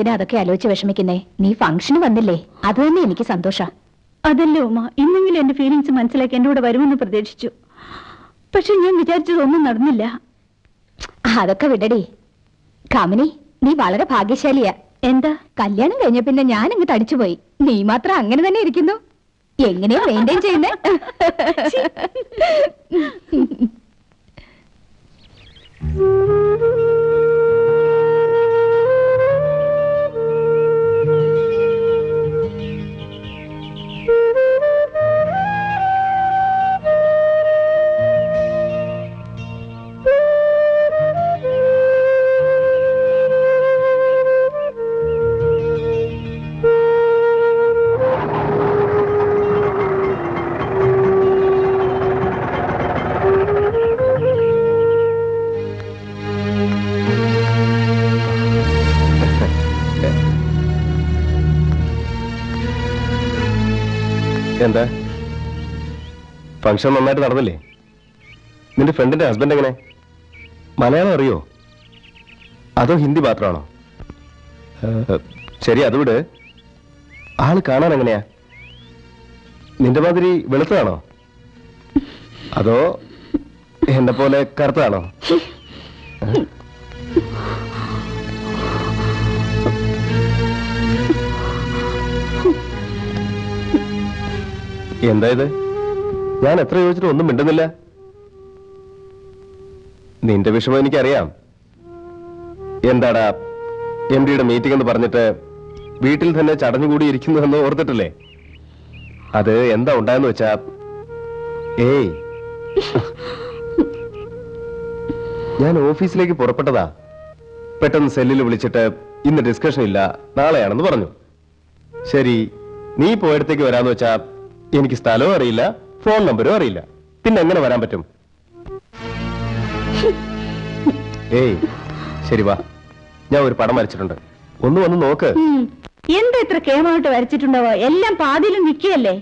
എന്തിനാ അതൊക്കെ ആലോചിച്ച് വിഷമിക്കുന്നേ? നീ ഫംഗ്ഷന് വന്നില്ലേ? അത് തന്നെ എനിക്ക് സന്തോഷ. അതല്ലേ ഉമ്മ. ഇന്നെങ്കിലും എന്റെ ഫീലിങ്സ് മനസ്സിലാക്കി എന്റെ കൂടെ വരുമെന്ന് പ്രതീക്ഷിച്ചു. പക്ഷെ ഞാൻ വിചാരിച്ചതൊന്നും നടന്നില്ല. അതൊക്കെ വിടടി. കാമിനി നീ വളരെ ഭാഗ്യശാലിയാ. എന്താ? കല്യാണം കഴിഞ്ഞ പിന്നെ ഞാൻ അങ്ങ് തടിച്ചുപോയി നീ മാത്രം അങ്ങനെ തന്നെ ഇരിക്കുന്നു. എങ്ങനെയാ മെയിന്റെയിൻ ചെയ്യുന്നേ? എന്താ? ഫംഗ്ഷൻ നന്നായിട്ട് നടന്നില്ലേ? നിന്റെ ഫ്രണ്ടിന്റെ ഹസ്ബൻഡ് എങ്ങനെ? മലയാളം അറിയോ? അതോ ഹിന്ദി മാത്രമാണോ? ശരി അത് വിട്. ആൾ കാണാൻ എങ്ങനെയാ? നിന്റെ മാതിരി വെളുത്തതാണോ? അതോ എന്നെ പോലെ കറുത്തതാണോ? എന്താ ഇത്? ഞാൻ എത്ര ചോദിച്ചിട്ട് ഒന്നും മിണ്ടുന്നില്ല. നിന്റെ വിഷമം എനിക്കറിയാം. എന്താടാ എം ഡിയുടെ മീറ്റിംഗ് എന്ന് പറഞ്ഞിട്ട് വീട്ടിൽ തന്നെ ചടഞ്ഞുകൂടി ഇരിക്കുന്നതെന്ന് ഓർത്തിട്ടില്ലേ? അത് എന്താ ഉണ്ടായെന്ന് വെച്ചാ ഏയ്. ഞാൻ ഓഫീസിലേക്ക് പുറപ്പെട്ടതാ. പെട്ടെന്ന് സെല്ലിൽ വിളിച്ചിട്ട് ഇന്ന് ഡിസ്കഷൻ ഇല്ല നാളെയാണെന്ന് പറഞ്ഞു. ശരി നീ പോയിടത്തേക്ക് വരാന്ന് വെച്ചാ എനിക്ക് സ്ഥലവും അറിയില്ല ഫോൺ നമ്പരും അറിയില്ല. പിന്നെ എങ്ങനെ വരാൻ പറ്റും? ഏയ് ശരി വാ. ഞാൻ ഒരു പടം വരച്ചിട്ടുണ്ട്. ഒന്ന് വന്ന് നോക്ക്. എന്താ ഇത്ര കേമായിട്ട് വരച്ചിട്ടുണ്ടാവോ എല്ലാം പാതിയിലും നിൽക്കുകയല്ലേ?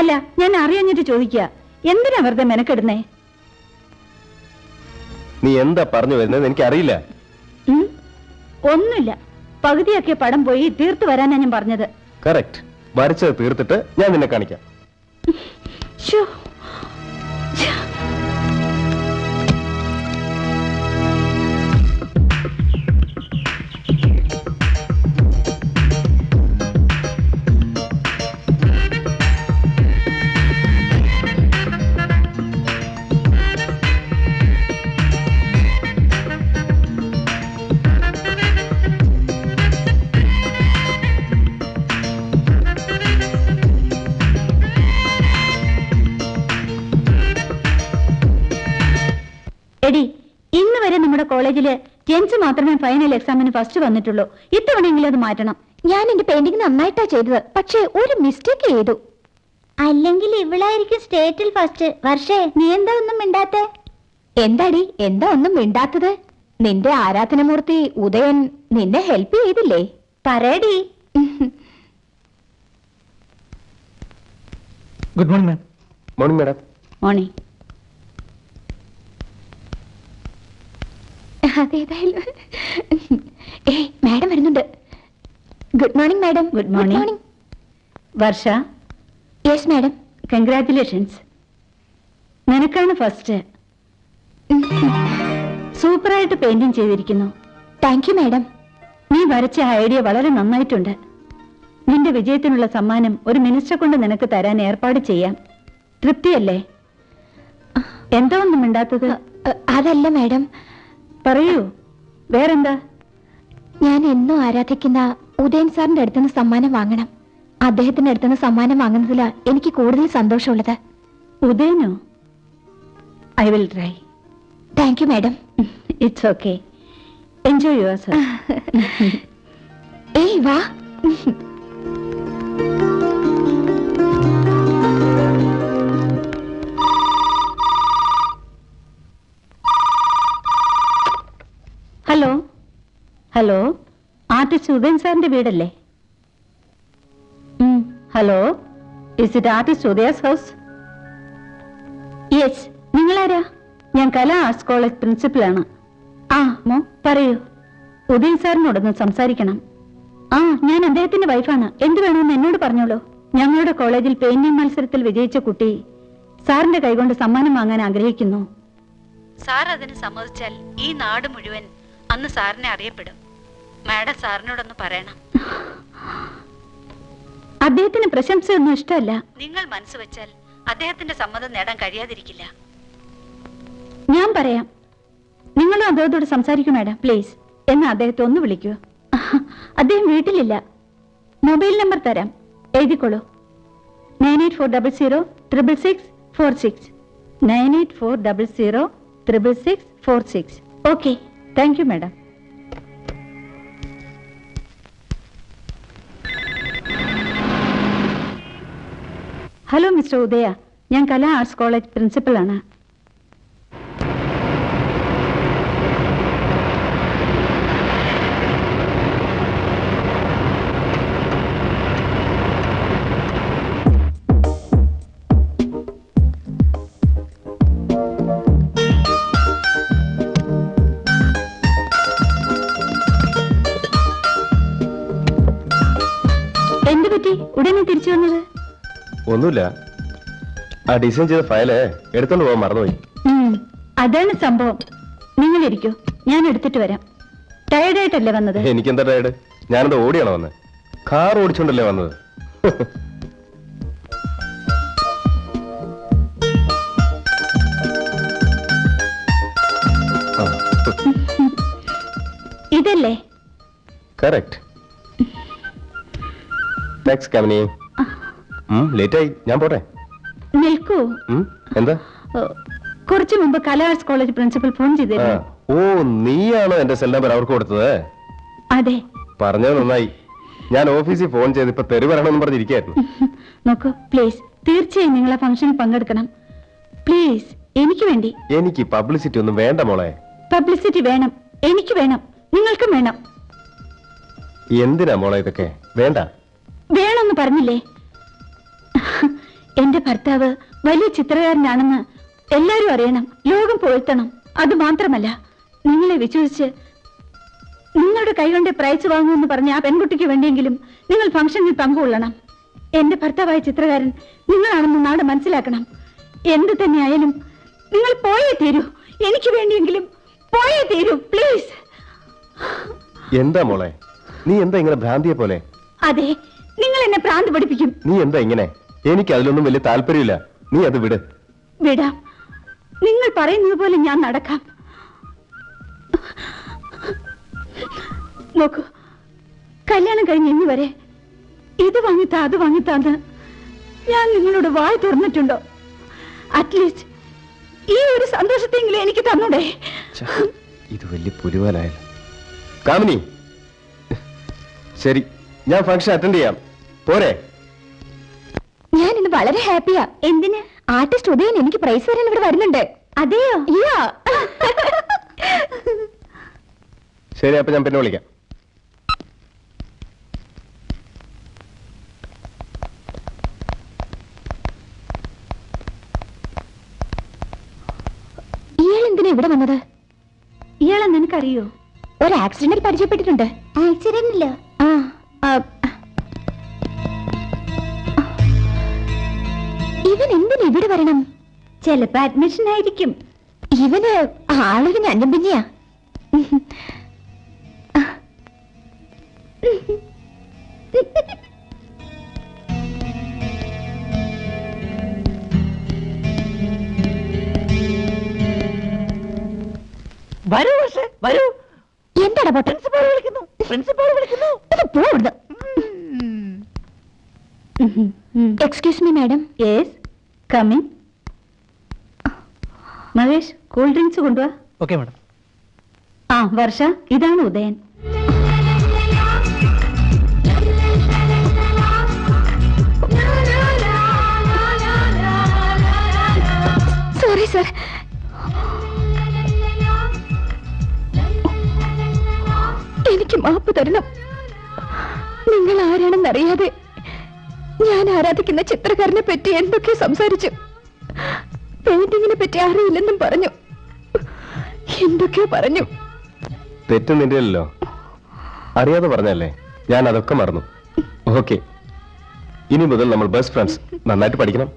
അല്ല ഞാൻ അറിയഞ്ഞിട്ട് ചോദിക്കുക. എന്തിനാ വെറുതെ മെനക്കെടുന്നേ? നീ എന്താ പറഞ്ഞു വരുന്നത് എനിക്ക് അറിയില്ല ഒന്നുമില്ല. പകുതിയൊക്കെ പടം പോയി തീർത്തു വരാനാ ഞാൻ പറഞ്ഞത്. കറക്റ്റ് വരച്ചത് തീർത്തിട്ട് ഞാൻ നിന്നെ കാണിക്കാം. കോളേജിൽ ജെൻസ് മാത്രമേ ഫൈനൽ എക്സാമിന് ഫസ്റ്റ് വന്നിട്ടുള്ളൂ. ഇത്തവണയെങ്കിലും അത് മാറ്റണം. ഞാൻ എന്റെ പെയിന്റിംഗ് നന്നായിട്ടാ ചെയ്തത്. പക്ഷേ ഒരു മിസ്റ്റേക്ക് ചെയ്തു. അല്ലെങ്കിൽ ഇവളായിരിക്കും സ്റ്റേറ്റിൽ ഫസ്റ്റ് വർഷേ നീ എന്താ ഒന്നും മിണ്ടാത്തെ? എന്താടി? എന്താ ഒന്നും മിണ്ടാത്തത്? നിന്റെ ആരാധനമൂർത്തി ഉദയൻ നിന്നെ ഹെൽപ്പ് ചെയ്തില്ലേ? പറയടി. Good morning ma'am morning madam മോണി അതേതായാലും ഏയ് മാഡം വരുന്നുണ്ട്. Good morning madam. Good morning. Varsha. Yes madam. Congratulations നിനക്കാണ് ഫസ്റ്റ് സൂപ്പറായിട്ട് പെയിന്റിംഗ് ചെയ്തിരിക്കുന്നു. Thank you madam. നീ വരച്ച ഐഡിയ വളരെ നന്നായിട്ടുണ്ട്. നിന്റെ വിജയത്തിനുള്ള സമ്മാനം ഒരു മിനിസ്റ്റർ കൊണ്ട് നിനക്ക് തരാൻ ഏർപ്പാട് ചെയ്യാം. തൃപ്തിയല്ലേ? എന്തോ ഒന്നും മിണ്ടാത്തത്. അതല്ല മാഡം. പറയൂ. വേറെന്താ? ഞാൻ എന്നും ആരാധിക്കുന്ന ഉദയൻ സാറിന്റെ അടുത്തുനിന്ന് സമ്മാനം വാങ്ങണം. അദ്ദേഹത്തിന്റെ അടുത്തുനിന്ന് സമ്മാനം വാങ്ങുന്നതിലാ എനിക്ക് കൂടുതൽ സന്തോഷമുള്ളത്. ഉദയനോ? I will try. Thank you madam. It's okay. Enjoy your sir. ഏയ് വാ. ഹലോ. ഹലോ. ആർട്ടിസ്റ്റ് ഉദയൻ സാറിന്റെ വീടല്ലേ? Hello. Is it artist Udaya's house? Yes നിങ്ങളാരാ? ഞാൻ കല ആർട്സ് കോളേജ് പ്രിൻസിപ്പലാണ് ആ മോ പറയൂ. ഉദയൻ സാറിനോടൊന്ന് സംസാരിക്കണം. ആ ഞാൻ അദ്ദേഹത്തിന്റെ വൈഫാണ്. എന്ത് വേണമെന്ന് എന്നോട് പറഞ്ഞോളൂ. ഞങ്ങളുടെ കോളേജിൽ പെയിന്റിംഗ് മത്സരത്തിൽ വിജയിച്ച കുട്ടി സാറിന്റെ കൈകൊണ്ട് സമ്മാനം വാങ്ങാൻ ആഗ്രഹിക്കുന്നു. സാർ അതിന് സമ്മതിച്ചാൽ ഈ നാട് മുഴുവൻ അന്ന് സാറിനെ അറിയപ്പെടും. മാഡം സാറിനോടൊന്ന് പറയണം. അദ്ദേഹത്തിന് പ്രശംസയൊന്നും ഇഷ്ടമല്ല. നിങ്ങൾ മനസ്സ് വെച്ചാൽ അദ്ദേഹത്തിന്റെ സമ്മതം നേടാൻ കഴിയാതിരിക്കില്ല. ഞാൻ പറയാം. നിങ്ങളും അദ്ദേഹത്തോട് സംസാരിക്കൂ മാഡം. പ്ലീസ്. എന്ന് അദ്ദേഹത്തെ ഒന്ന് വിളിക്കൂ. അദ്ദേഹം വീട്ടിലില്ല. മൊബൈൽ നമ്പർ തരാം. എഴുതിക്കോളൂ. Nine eight four double zero triple six four six. Nine eight four double zero triple six four six. Okay. Thank you madam hello mister Udaya ഞാൻ കലാ ആർട്സ് കോളേജ് പ്രിൻസിപ്പലാണ് എന്ത് പറ്റി? ഉടനെ തിരിച്ചു വന്നത്? ഒന്നുമില്ല. ആ ഡിസൈൻ ചെയ്ത ഫയൽ എടുത്തോണ്ട് പോകാൻ മറന്നുപോയി. അതാണ് സംഭവം. നിങ്ങൾ ഇരിക്കൂ. ഞാൻ എടുത്തിട്ട് വരാം. ടയർഡായിട്ടല്ലേ വന്നത്? എനിക്കെന്താ ടയർഡ് ഞാനെന്താ ഓടിയാണോ വന്നത് കാർ ഓടിച്ചോണ്ടല്ലേ വന്നത്. ഇതല്ലേ? കറക്റ്റ് നെക്സ്റ്റ് കമ്പനി ലേറ്റായി ഞാൻ പോട്ടെ? നിൽക്കൂ. എന്താ? കുറച്ചു മുമ്പ് Kala arts college principal phone ചെയ്തിരുന്നു. ഓ നീയാണോ എന്റെ സെൽ നമ്പർ അവർക്ക് കൊടുത്തത്? അതെ. പറഞ്ഞത് നന്നായി. ഞാൻ ഓഫീസിൽ ഫോൺ ചെയ്ത് ഇപ്പൊ തെറി പറയണമെന്ന് പറഞ്ഞിരിക്കായിരുന്നു നോക്കൂ പ്ലീസ് തീർച്ചയായും നിങ്ങളെ ആ ഫംഗ്ഷനിൽ പങ്കെടുക്കണം. പ്ലീസ് എനിക്ക് വേണ്ടി. എനിക്ക് പബ്ലിസിറ്റി ഒന്നും വേണ്ട മോളെ. പബ്ലിസിറ്റി വേണം. എനിക്ക് വേണം. നിങ്ങൾക്കും വേണം. എന്തിനാ മോളെ ഇതൊക്കെ? വേണ്ട. വേണമെന്ന് പറഞ്ഞില്ലേ? എന്റെ ഭർത്താവ് വലിയ ചിത്രകാരനാണെന്ന് എല്ലാരും അറിയണം ലോകം പുകഴ്ത്തണം അത് മാത്രമല്ല നിങ്ങളെ വിശ്വസിച്ച് നിങ്ങളുടെ കൈകൊണ്ട് പ്രയച്ചു വാങ്ങുമെന്ന് പറഞ്ഞ ആ പെൺകുട്ടിക്ക് വേണ്ടിയെങ്കിലും നിങ്ങൾ ഫംഗ്ഷനിൽ പങ്കുകൊള്ളണം. എന്റെ ഭർത്താവായ ചിത്രകാരൻ നിങ്ങളാണെന്ന് നാട് മനസ്സിലാക്കണം. എന്ത് തന്നെയായാലും നിങ്ങൾ പോയേ തീരൂ. എനിക്ക് വേണ്ടിയെങ്കിലും പോയേ തീരൂ പ്ലീസ്. എന്താ മോളെ? നീ എന്താ ഇങ്ങനെ ഭ്രാന്തിയെ പോലെ? അതെ എന്നെ പ്രാന്ത് പഠിപ്പിക്കും നീ എന്താ ഇങ്ങനെ? എനിക്ക് അതിലൊന്നും വലിയ താല്പര്യമില്ല. നീ അത് വിട്. വിടാം. നിങ്ങൾ പറയുന്നത് പോലെ ഞാൻ നടക്കാം. നോക്കൂ കല്യാണം കഴിഞ്ഞ് ഇന്ന് വരെ ഇത് വാങ്ങിത്താ അത് വാങ്ങിത്താന്ന് ഞാൻ നിങ്ങളോട് വായി തുറന്നിട്ടുണ്ടോ? അറ്റ്ലീസ്റ്റ് ഈ ഒരു സന്തോഷത്തെങ്കിലും എനിക്ക് തന്നൂടെ. ഇത് വലിയ പുലിവാലായാലും കാമിനി. ശരി ഞാൻ ഫങ്ഷൻ അറ്റൻഡ് ചെയ്യാം. പോരെ. ഞാൻ ഇന്ന് വളരെ ഹാപ്പിയാ. എന്തിന്? ആർട്ടിസ്റ്റ് ഉദയൻ എനിക്ക് പ്രൈസ് തരാൻ ഇവിടെ വരുന്നുണ്ട്. അതെയോ. ശരി അപ്പൊ ഞാൻ പിന്നെ വിളിക്കാം. ഇയാൾ എന്തിനാ ഇവിടെ വന്നത്? ഇയാളെ നിനക്കറിയോ ഒരു ആക്സിഡന്റിൽ പരിചയപ്പെട്ടിട്ടുണ്ട്. ആക്സിഡന്റില്ല ആ ആ. ചിലപ്പോ അഡ്മിഷൻ ആയിരിക്കും. ഇവന് ആളൊരു ഞാൻ പിന്നെയാ വരൂ പക്ഷേ വരൂ. എന്താടാ പൊട്ടൻ പ്രിൻസിപ്പാൾ വിളിക്കുന്നു പ്രിൻസിപ്പാൾ വിളിക്കുന്നു. ഇത് പോ excuse me madam yes coming Mahesh cool drinks കൊണ്ടുവാ. ഓക്കെ മാഡം ആ വർഷ ഇതാണ് ഉദയൻ. സോറി സർ എനിക്ക് മാപ്പ് തരണം. നിങ്ങൾ ആരാണെന്നറിയാതെ ഞാൻ ആരാധിക്കുന്ന ചിത്രകാരനെ പറ്റി എന്തൊക്കെ സംസാരിച്ചു? പെയിന്റിങ്ങിനെ പറ്റി അറിയില്ലെന്നും പറഞ്ഞു. എന്തൊക്കെയോ പറഞ്ഞു. തെറ്റ് നിന്റെയല്ലോ അറിയാതെ പറഞ്ഞല്ലേ? ഞാൻ അതൊക്കെ മറന്നു. ഓക്കെ. ഇനി മുതൽ നമ്മൾ ബെസ്റ്റ് ഫ്രണ്ട്സ് നന്നായിട്ട് പഠിക്കണം.